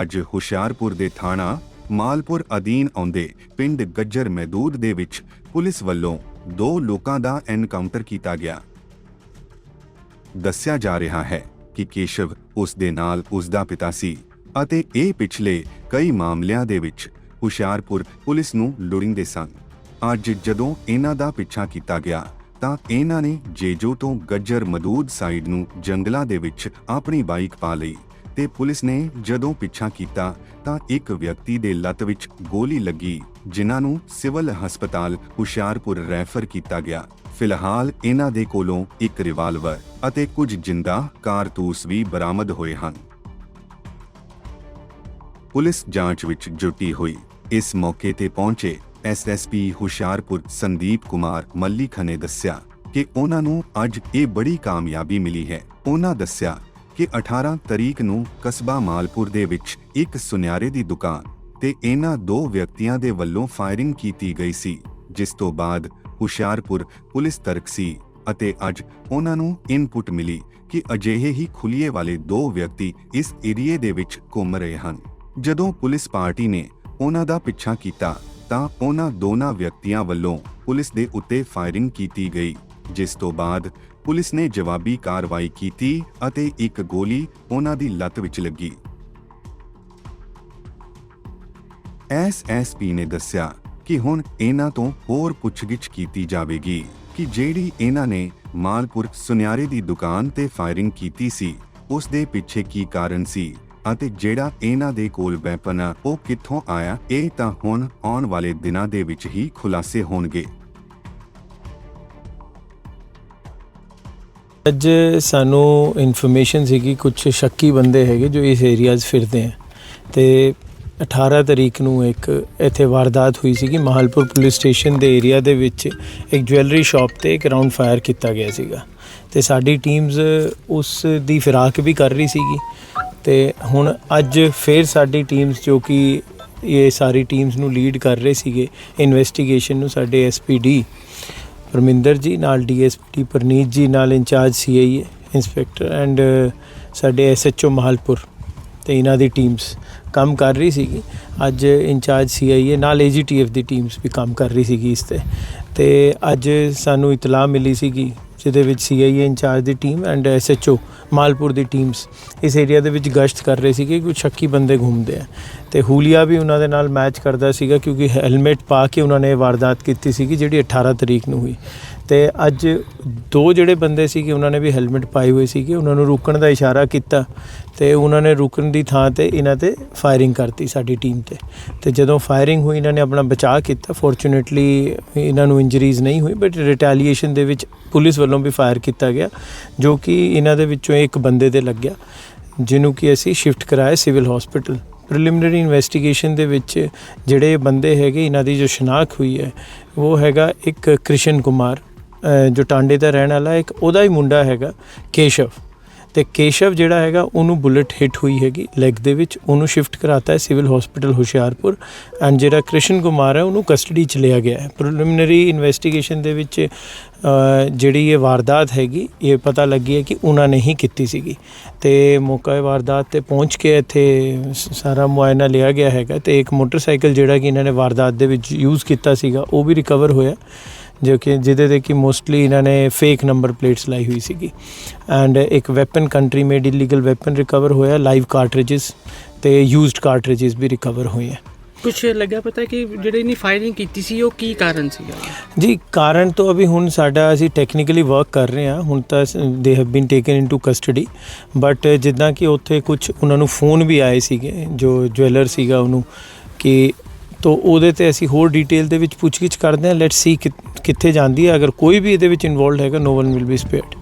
ਅੱਜ ਹੁਸ਼ਿਆਰਪੁਰ ਦੇ ਥਾਣਾ ਮਾਲਪੁਰ ਅਧੀਨ ਆਉਂਦੇ ਪਿੰਡ ਗੱਜਰ ਮਹਿਦੂਦ ਦੇ ਵਿੱਚ ਪੁਲਿਸ ਵੱਲੋਂ ਦੋ ਲੋਕਾਂ ਦਾ ਐਨਕਾਊਂਟਰ ਕੀਤਾ ਗਿਆ। ਦੱਸਿਆ ਜਾ ਰਿਹਾ ਹੈ ਕਿ ਕੇਸ਼ਵ ਉਸ ਦੇ ਨਾਲ ਉਸ ਦਾ ਪਿਤਾ ਸੀ ਅਤੇ ਇਹ ਪਿਛਲੇ ਕਈ ਮਾਮਲਿਆਂ ਦੇ ਵਿੱਚ ਹੁਸ਼ਿਆਰਪੁਰ ਪੁਲਿਸ ਨੂੰ ਲੋੜੀਂਦੇ ਸਨ। ਅੱਜ ਜਦੋਂ ਇਹਨਾਂ ਦਾ ਪਿੱਛਾ ਕੀਤਾ ਗਿਆ ਤਾਂ ਇਹਨਾਂ ਨੇ ਜੇਜੋ ਤੋਂ ਗੱਜਰ ਮਦੂਦ ਸਾਈਡ ਨੂੰ ਜੰਗਲਾਂ ਦੇ ਵਿੱਚ ਆਪਣੀ ਬਾਈਕ ਪਾ ਲਈ। ਤੇ ਪੁਲਿਸ ਨੇ ਜਦੋਂ ਪਿੱਛਾ ਕੀਤਾ ਤਾਂ ਇੱਕ ਵਿਅਕਤੀ ਦੇ ਲੱਤ ਵਿੱਚ ਗੋਲੀ ਲੱਗੀ, ਜਿਨ੍ਹਾਂ ਨੂੰ ਸਿਵਲ ਹਸਪਤਾਲ ਹੁਸ਼ਿਆਰਪੁਰ ਰੈਫਰ ਕੀਤਾ ਗਿਆ। ਫਿਲਹਾਲ ਇਹਨਾਂ ਦੇ ਕੋਲੋਂ ਇੱਕ ਰਿਵਾਲਵਰ ਅਤੇ ਕੁਝ ਜਿੰਦਾ ਕਾਰਤੂਸ ਵੀ ਬਰਾਮਦ ਹੋਏ ਹਨ। ਪੁਲਿਸ ਜਾਂਚ ਵਿੱਚ ਜੁਟੀ ਹੋਈ। ਇਸ ਮੌਕੇ ਤੇ ਪਹੁੰਚੇ ਐਸਐਸਪੀ ਹੁਸ਼ਿਆਰਪੁਰ ਸੰਦੀਪ ਕੁਮਾਰ ਮੱਲੀਖ ਨੇ ਦੱਸਿਆ ਕਿ ਉਹਨਾਂ ਨੂੰ ਅੱਜ ਇਹ ਬੜੀ ਕਾਮਯਾਬੀ ਮਿਲੀ ਹੈ। ਉਹਨਾਂ ਦੱਸਿਆ ਕਿ 18 ਤਰੀਕ ਨੂੰ ਕਸਬਾ ਮਾਲਪੁਰ ਦੇ ਵਿੱਚ ਇੱਕ ਸੁਨਿਆਰੇ ਦੀ ਦੁਕਾਨ ਤੇ ਇਹਨਾਂ ਦੋ ਵਿਅਕਤੀਆਂ ਦੇ ਵੱਲੋਂ ਫਾਇਰਿੰਗ ਕੀਤੀ ਗਈ ਸੀ, ਜਿਸ ਤੋਂ ਬਾਅਦ ਹੁਸ਼ਿਆਰਪੁਰ ਪੁਲਿਸ ਤਰਕ ਸੀ ਅਤੇ ਅੱਜ ਉਹਨਾਂ ਨੂੰ ਇਨਪੁਟ ਮਿਲੀ ਕਿ ਅਜਿਹੇ ਹੀ ਖੁਲੀਏ ਵਾਲੇ ਦੋ ਵਿਅਕਤੀ ਇਸ ਏਰੀਏ ਦੇ ਵਿੱਚ ਘੁੰਮ ਰਹੇ ਹਨ। ਜਦੋਂ ਪੁਲਿਸ ਪਾਰਟੀ ਨੇ ਉਹਨਾਂ ਦਾ ਪਿੱਛਾ ਕੀਤਾ ਤਾਂ ਉਹਨਾਂ ਦੋਨਾਂ ਵਿਅਕਤੀਆਂ ਵੱਲੋਂ ਪੁਲਿਸ ਦੇ ਉੱਤੇ ਫਾਇਰਿੰਗ ਕੀਤੀ ਗਈ। ਜਿਸ ਤੋਂ ਬਾਅਦ ਪੁਲਿਸ ਨੇ ਜਵਾਬੀ ਕਾਰਵਾਈ ਕੀਤੀ ਅਤੇ ਇੱਕ ਗੋਲੀ ਉਹਨਾਂ ਦੀ ਲੱਤ ਵਿੱਚ ਲੱਗੀ। ਐਸਐਸਪੀ ਨੇ ਦੱਸਿਆ ਕਿ ਹੁਣ ਇਹਨਾਂ ਤੋਂ ਹੋਰ ਪੁੱਛਗਿੱਛ ਕੀਤੀ ਜਾਵੇਗੀ ਕਿ ਜਿਹੜੀ ਇਹਨਾਂ ਨੇ ਮਾਲਪੁਰ ਸੁਨਿਆਰੇ ਦੀ ਦੁਕਾਨ ਤੇ ਫਾਇਰਿੰਗ ਕੀਤੀ ਸੀ, ਉਸ ਦੇ ਪਿੱਛੇ ਕੀ ਕਾਰਨ ਸੀ ਅਤੇ ਜਿਹੜਾ ਇਹਨਾਂ ਦੇ ਕੋਲ ਵੈਪਨ ਆ, ਉਹ ਕਿੱਥੋਂ ਆਇਆ, ਇਹ ਤਾਂ ਹੁਣ ਆਉਣ ਵਾਲੇ ਦਿਨਾਂ ਦੇ ਵਿੱਚ ਹੀ ਖੁਲਾਸੇ ਹੋਣਗੇ। ਅੱਜ ਸਾਨੂੰ ਇਨਫੋਰਮੇਸ਼ਨ ਸੀਗੀ ਕੁਝ ਸ਼ੱਕੀ ਬੰਦੇ ਹੈਗੇ ਜੋ ਇਸ ਏਰੀਆ 'ਚ ਫਿਰਦੇ ਆ। ਤੇ 18 ਤਰੀਕ ਨੂੰ ਇੱਕ ਇੱਥੇ ਵਾਰਦਾਤ ਹੋਈ ਸੀਗੀ, ਮਹਾਲਪੁਰ ਪੁਲਿਸ ਸਟੇਸ਼ਨ ਦੇ ਏਰੀਆ ਦੇ ਵਿੱਚ ਇੱਕ ਜੁਐਲਰੀ ਸ਼ਾਪ ਤੇ ਇੱਕ ਰਾਉਂਡ ਫਾਇਰ ਕੀਤਾ ਗਿਆ ਸੀਗਾ। ਤੇ ਸਾਡੀ ਟੀਮਸ ਉਸ ਦੀ ਫਿਰਾਕ ਵੀ ਕਰ ਰਹੀ ਸੀਗੀ। ਤੇ ਹੁਣ ਅੱਜ ਫੇਰ ਸਾਡੀ ਟੀਮਸ ਜੋ ਕਿ ਇਹ ਸਾਰੀ ਟੀਮਸ ਨੂੰ ਲੀਡ ਕਰ ਰਹੇ ਸੀਗੇ ਇਨਵੈਸਟੀਗੇਸ਼ਨ ਨੂੰ ਸਾਡੇ ਐਸਪੀਡੀ ਪਰਮਿੰਦਰ ਜੀ, ਨਾਲ ਡੀਐਸਪੀ ਪਰਨੀਤ ਜੀ, ਨਾਲ ਇੰਚਾਰਜ ਸੀਆਈਏ ਇੰਸਪੈਕਟਰ ਐਂਡ ਸਾਡੇ ਐਸਐਚਓ ਮਹਾਲਪੁਰ ਤੇ ਇਹਨਾਂ ਦੀ ਟੀਮਸ ਕੰਮ ਕਰ ਰਹੀ ਸੀਗੀ। ਅੱਜ ਇੰਚਾਰਜ ਸੀਆਈਏ ਨਾਲ ਏਜੀਟੀਐਫ ਦੀ ਟੀਮਸ ਵੀ ਕੰਮ ਕਰ ਰਹੀ ਸੀਗੀ ਇਸ ਤੇ। ਤੇ ਅੱਜ ਸਾਨੂੰ ਇਤਲਾਹ ਮਿਲੀ ਸੀਗੀ, ਜਿਹਦੇ ਵਿੱਚ ਸੀਆਈਏ ਇੰਚਾਰਜ ਦੀ ਟੀਮ ਐਂਡ ਐਸਐਚਓ ਮਾਲਪੁਰ ਦੀ ਟੀਮਸ ਇਸ ਏਰੀਆ ਦੇ ਵਿੱਚ ਗਸ਼ਤ ਕਰ ਰਹੇ ਸੀਗੇ ਕਿ ਕੁਝ ਸ਼ੱਕੀ ਬੰਦੇ ਘੁੰਮਦੇ ਆ। ਤੇ ਹੂਲੀਆ ਵੀ ਉਹਨਾਂ ਦੇ ਨਾਲ ਮੈਚ ਕਰਦਾ ਸੀਗਾ ਕਿਉਂਕਿ ਹੈਲਮਟ ਪਾ ਕੇ ਉਹਨਾਂ ਨੇ ਵਾਰਦਾਤ ਕੀਤੀ ਸੀਗੀ, ਜਿਹੜੀ 18 ਤਰੀਕ ਨੂੰ ਹੋਈ। ਤੇ ਅੱਜ ਦੋ ਜਿਹੜੇ ਬੰਦੇ ਸੀਗੇ, ਉਹਨਾਂ ਨੇ ਵੀ ਹੈਲਮਟ ਪਾਈ ਹੋਈ ਸੀਗੀ, ਉਹਨਾਂ ਨੂੰ ਰੁਕਣ ਦਾ ਇਸ਼ਾਰਾ ਕੀਤਾ ਤੇ ਉਹਨਾਂ ਨੇ ਰੁਕਣ ਦੀ ਥਾਂ ਤੇ ਇਹਨਾਂ ਤੇ ਫਾਇਰਿੰਗ ਕਰਤੀ ਸਾਡੀ ਟੀਮ ਤੇ। ਤੇ ਜਦੋਂ ਫਾਇਰਿੰਗ ਹੋਈ, ਇਹਨਾਂ ਨੇ ਆਪਣਾ ਬਚਾਅ ਕੀਤਾ। ਫੋਰਚੂਨੇਟਲੀ ਇਹਨਾਂ ਨੂੰ ਇੰਜਰੀਜ਼ ਨਹੀਂ ਹੋਈ ਬਟ ਰਿਟੈਲੀਏਸ਼ਨ ਦੇ ਵਿੱਚ ਪੁਲਿਸ ਵੱਲੋਂ ਵੀ ਫਾਇਰ ਕੀਤਾ ਗਿਆ, ਜੋ ਕਿ ਇਹਨਾਂ ਦੇ ਵਿੱਚੋਂ ਇੱਕ ਬੰਦੇ 'ਤੇ ਲੱਗਿਆ, ਜਿਹਨੂੰ ਕਿ ਅਸੀਂ ਸ਼ਿਫਟ ਕਰਾਇਆ ਸਿਵਲ ਹਸਪੀਟਲ ਪ੍ਰੀਲਿਮਿਨਰੀ ਇਨਵੈਸਟੀਗੇਸ਼ਨ ਦੇ ਵਿੱਚ ਜਿਹੜੇ ਬੰਦੇ ਹੈਗੇ, ਇਹਨਾਂ ਦੀ ਜੋ ਸ਼ਨਾਖਤ ਹੋਈ ਹੈ, ਉਹ ਹੈਗਾ ਇੱਕ ਕ੍ਰਿਸ਼ਨ ਕੁਮਾਰ ਜੋ ਟਾਂਡੇ ਦਾ ਰਹਿਣ ਵਾਲਾ ਇੱਕ ਉਹਦਾ ਹੀ ਮੁੰਡਾ ਹੈਗਾ, ਕੇਸ਼ਵ। ਤੇ ਕੇਸ਼ਵ ਜਿਹੜਾ ਹੈਗਾ, ਉਹਨੂੰ ਬੁਲਟ ਹਿੱਟ ਹੋਈ ਹੈਗੀ ਲੈਗ ਦੇ ਵਿੱਚ। ਉਹਨੂੰ ਸ਼ਿਫਟ ਕਰਾਤਾ ਹੈ ਸਿਵਲ ਹਸਪੀਟਲ ਹੁਸ਼ਿਆਰਪੁਰ। ਐਂਡ ਜਿਹੜਾ ਕ੍ਰਿਸ਼ਨ ਕੁਮਾਰ ਹੈ, ਉਹਨੂੰ ਕਸਟਡੀ ਚ ਲਿਆ ਗਿਆ ਹੈ। ਪ੍ਰੀਲਿਮਿਨਰੀ ਇਨਵੈਸਟੀਗੇਸ਼ਨ ਦੇ ਵਿੱਚ ਜਿਹੜੀ ਇਹ ਵਾਰਦਾਤ ਹੈਗੀ, ਇਹ ਪਤਾ ਲੱਗੀ ਹੈ ਕਿ ਉਹਨਾਂ ਨੇ ਹੀ ਕੀਤੀ ਸੀਗੀ। ਤੇ ਮੌਕਾ ਵਾਰਦਾਤ ਤੇ ਪਹੁੰਚ ਕੇ ਇੱਥੇ ਸਾਰਾ ਮੁਆਇਨਾ ਲਿਆ ਗਿਆ ਹੈਗਾ। ਤੇ ਇੱਕ ਮੋਟਰਸਾਈਕਲ ਜਿਹੜਾ ਕਿ ਇਹਨਾਂ ਨੇ ਵਾਰਦਾਤ ਦੇ ਵਿੱਚ ਯੂਜ਼ ਕੀਤਾ ਸੀਗਾ, ਉਹ ਵੀ ਰਿਕਵਰ ਹੋਇਆ। ਜੋ ਕਿ ਜਿਹਦੇ ਤੇ ਕਿ ਮੋਸਟਲੀ ਇਹਨਾਂ ਨੇ ਫੇਕ ਨੰਬਰ ਪਲੇਟਸ ਲਾਈ ਹੋਈ ਸੀਗੀ। ਐਂਡ ਇੱਕ weapon country made illegal weapon recover ਹੋਇਆ ਲਾਈਵ ਕਾਰਟ੍ਰਿਜਸ ਤੇ ਯੂਜ਼ਡ ਕਾਰਟ੍ਰਿਜਸ ਵੀ ਰਿਕਵਰ ਹੋਏ ਹੈ ਕੁਛ ਲੱਗਿਆ ਪਤਾ ਕਿ ਜਿਹੜੇ ਨੇ ਫਾਇਰਿੰਗ ਕੀਤੀ ਸੀ ਉਹ ਕੀ ਕਾਰਨ ਸੀਗਾ? ਜੀ ਕਾਰਨ ਤੋਂ ਅਭੀ ਹੁਣ ਸਾਡਾ ਅਸੀਂ ਟੈਕਨੀਕਲੀ ਵਰਕ ਕਰ ਰਹੇ ਹਾਂ ਹੁਣ ਤਾਂ they have been taken into custody but ਜਿੱਦਾਂ ਕਿ ਉੱਥੇ ਕੁਝ ਉਹਨਾਂ ਨੂੰ ਫੋਨ ਵੀ ਆਏ ਸੀਗੇ ਜੋ ਜੁਐਲਰ ਸੀਗਾ ਉਹਨੂੰ ਕਿ ਤੋ ਉਹਦੇ ਤੇ ਅਸੀਂ ਹੋਰ ਡਿਟੇਲ ਦੇ ਵਿੱਚ ਪੁੱਛਗਿੱਛ ਕਰਦੇ ਹਾਂ। ਲੈਟਸ ਸੀ ਕਿੱਥੇ ਜਾਂਦੀ ਹੈ। ਅਗਰ ਕੋਈ ਵੀ ਇਹਦੇ ਵਿੱਚ ਇਨਵੋਲਡ ਹੈਗਾ no one will be spared